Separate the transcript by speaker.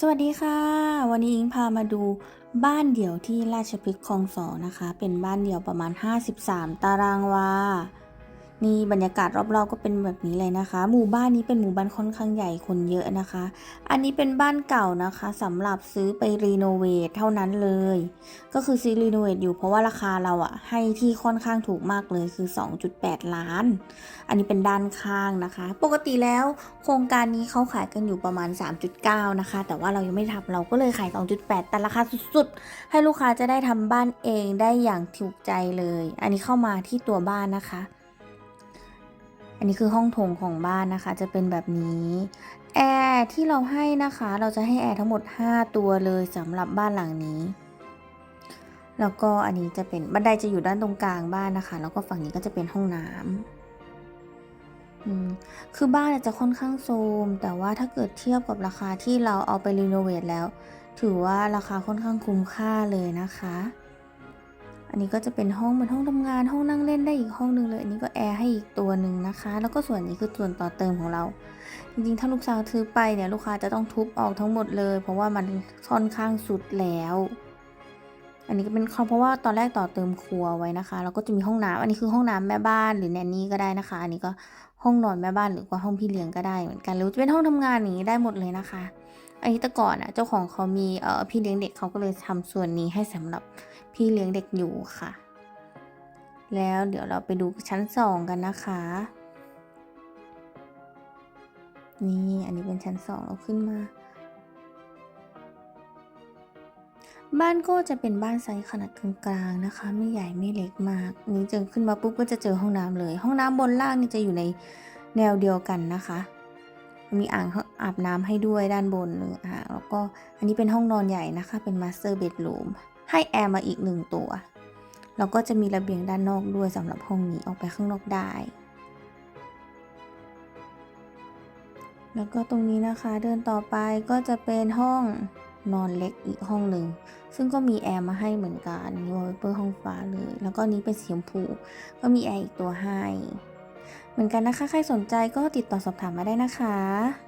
Speaker 1: สวัสดีค่ะ วันนี้อิงพามาดูบ้านเดี่ยวที่ราชพฤกษ์คลองสองนะคะ เป็นบ้านเดี่ยวประมาณ 53 ตารางวา นี่บรรยากาศรอบๆก็เป็นแบบนี้เลยนะคะ หมู่บ้านนี้เป็นหมู่บ้านค่อนข้างใหญ่คนเยอะนะคะ อันนี้เป็นบ้านเก่านะคะสำหรับซื้อไปรีโนเวทเท่านั้นเลย ก็คือซื้อรีโนเวทอยู่เพราะว่าราคาเราอะให้ที่ค่อนข้างถูกมากเลยคือ 2.8 ล้าน อันนี้เป็นด้านข้างนะคะ ปกติแล้วโครงการนี้เขาขายกันอยู่ประมาณ 3.9 นะคะ แต่ว่าเรายังไม่ทำเราก็เลยขาย 2.8 แต่ราคาสุดๆ ให้ลูกค้าจะได้ทำบ้านเองได้อย่างถูกใจเลย อันนี้เข้ามาที่ตัวบ้านนะคะ อันนี้คือห้องโถงของบ้านนะคะ จะเป็นแบบนี้แอร์ที่เราให้นะคะ เราจะให้แอร์ทั้งหมด 5 ตัวเลยสำหรับบ้านหลังนี้ แล้วก็อันนี้จะเป็นบันไดจะอยู่ด้านตรงกลางบ้านนะคะ แล้วก็ฝั่งนี้ก็จะเป็นห้องน้ำคือบ้านจจะค่อนข้างโทรมแต่ว่าถ้าเกิดเทียบกับราคาที่เราเอาไปรีโนเวทแล้ว ถือว่าราคาค่อนข้างคุ้มค่าเลยนะคะ อันนี้ก็จะเป็นห้องเหมือนห้องทำงาน ห้องนั่งเล่นได้อีกห้องหนึงเลย อันนี้ก็แอร์ให้อีกตัวหนึ่งนะคะ แล้วก็ส่วนนี้คือส่วนต่อเติมของเรา จริงๆ ถ้าลูกค้าซื้อไปเนี่ยลูกค้าจะต้องทุบออกทั้งหมดเลย เพราะว่ามันค่อนข้างสุดแล้ว อันนี้ก็เป็นเพราะว่าตอนแรกต่อเติมครัวไว้นะคะแล้วก็จะมีห้องน้ำอันนี้คือห้องน้ำแม่บ้านหรือแนนนี่ก็ได้นะคะ อันนี้ก็ห้องนอนแม่บ้านหรือว่าห้องพี่เลี้ยงก็ได้เหมือนกันหรือจะเป็นห้องทำงานอย่างนี้ได้หมดเลยนะคะ อันนี้แต่ก่อนอะเจ้าของเขามีเอ่อพี่เลี้ยงเด็กเขาก็เลยทำส่วนนี้ให้สำหรับพี่เลี้ยงเด็กอยู่ค่ะ แล้วเดี๋ยวเราไปดูชั้นสองกันนะคะนี่อันนี้เป็นชั้นสองเราขึ้นมา บ้านก็จะเป็นบ้านไซส์ขนาดกลางๆนะคะ ไม่ใหญ่ไม่เล็กมาก นี่เจอขึ้นมาปุ๊บก็จะเจอห้องน้ำเลย ห้องน้ำบนล่างนี่จะอยู่ในแนวเดียวกันนะคะ มีอ่างอาบน้ำให้ด้วยด้านบนหนึ่งอ่างแล้วก็อันนี้เป็นห้องนอนใหญ่นะคะ เป็นมาสเตอร์เบดรูมให้แอร์มาอีกหนึ่งตัวแล้วก็จะมีระเบียงด้านนอกด้วยสำหรับห้องนี้ออกไปข้างนอกได้ แล้วก็ตรงนี้นะคะเดินต่อไปก็จะเป็นห้อง นอนเล็กอีกห้องหนึ่ง ซึ่งก็มีแอร์มาให้เหมือนกันวอลเปอร์ห้องฟ้าเลย แล้วก็นี้เป็นสีชมพู ก็มีแอร์อีกตัวให้ เหมือนกันนะคะ ใครสนใจก็ติดต่อสอบถามมาได้นะคะ